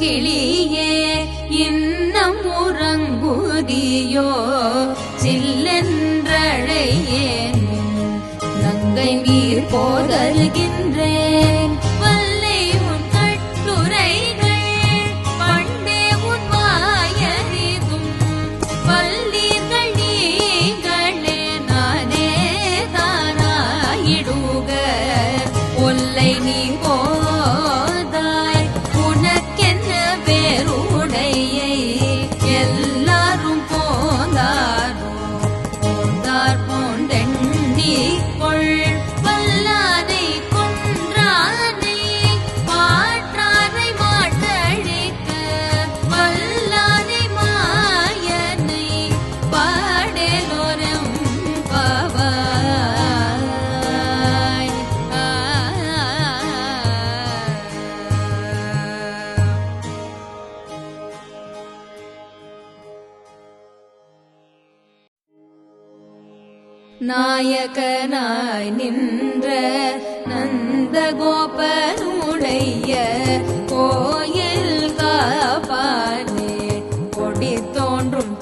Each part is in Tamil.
കിളിയേ ഇന്നും ഉറങ്ങുതിയോ ചില്ലെന്നഴയേ നങ്കൈ നീർ പോതരുകിன்ற நாயகனாய் நின்ற நந்த கோபனுடைய கோயில் காப்பானே. கொடி தோன்றும்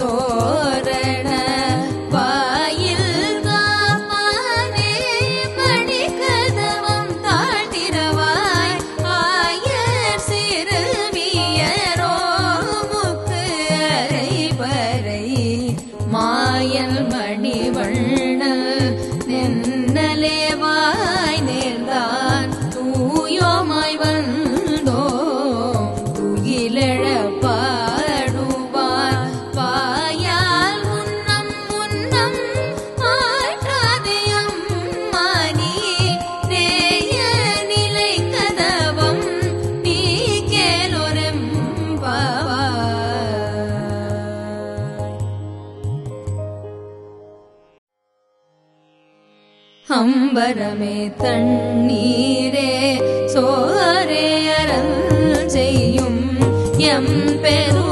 சாம்பரமே தண்ணீரே சோரே அறம் செய்யும் எம் பெரும்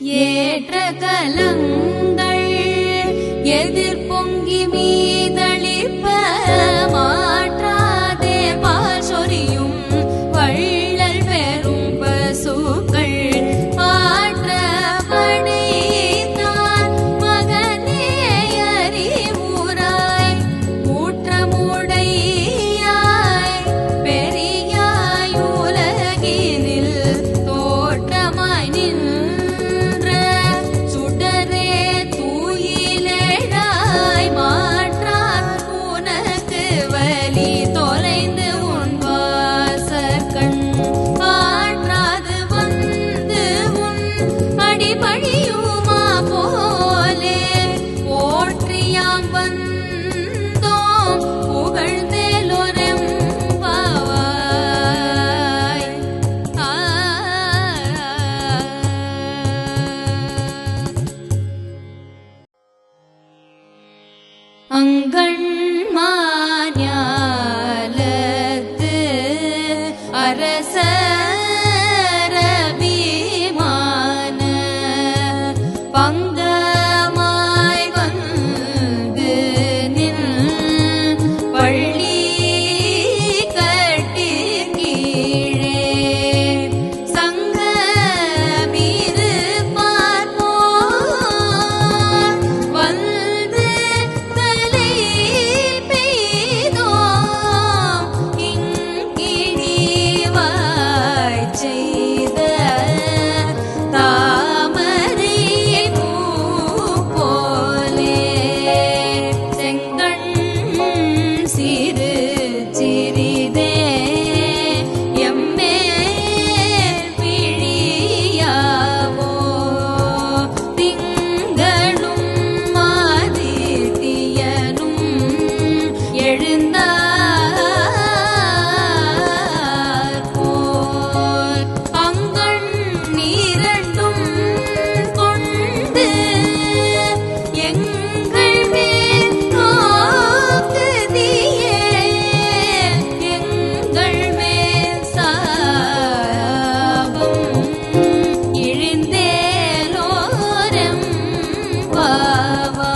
ஏற்ற கலங்கள் எதிர்பொங்கி பொங்கி Baba.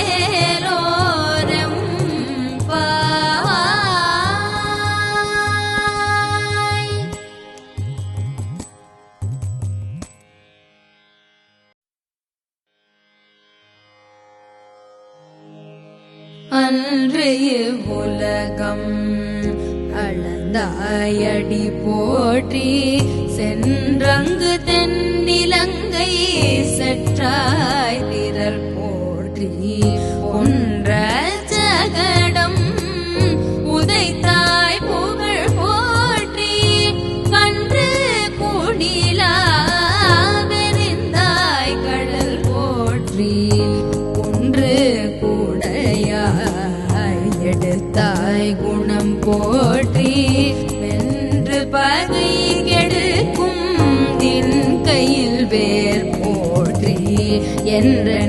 அருளேலோரம் உலகம் அளந்தாயடி போற்றி சென்றங்கு தென் என்றென்றும்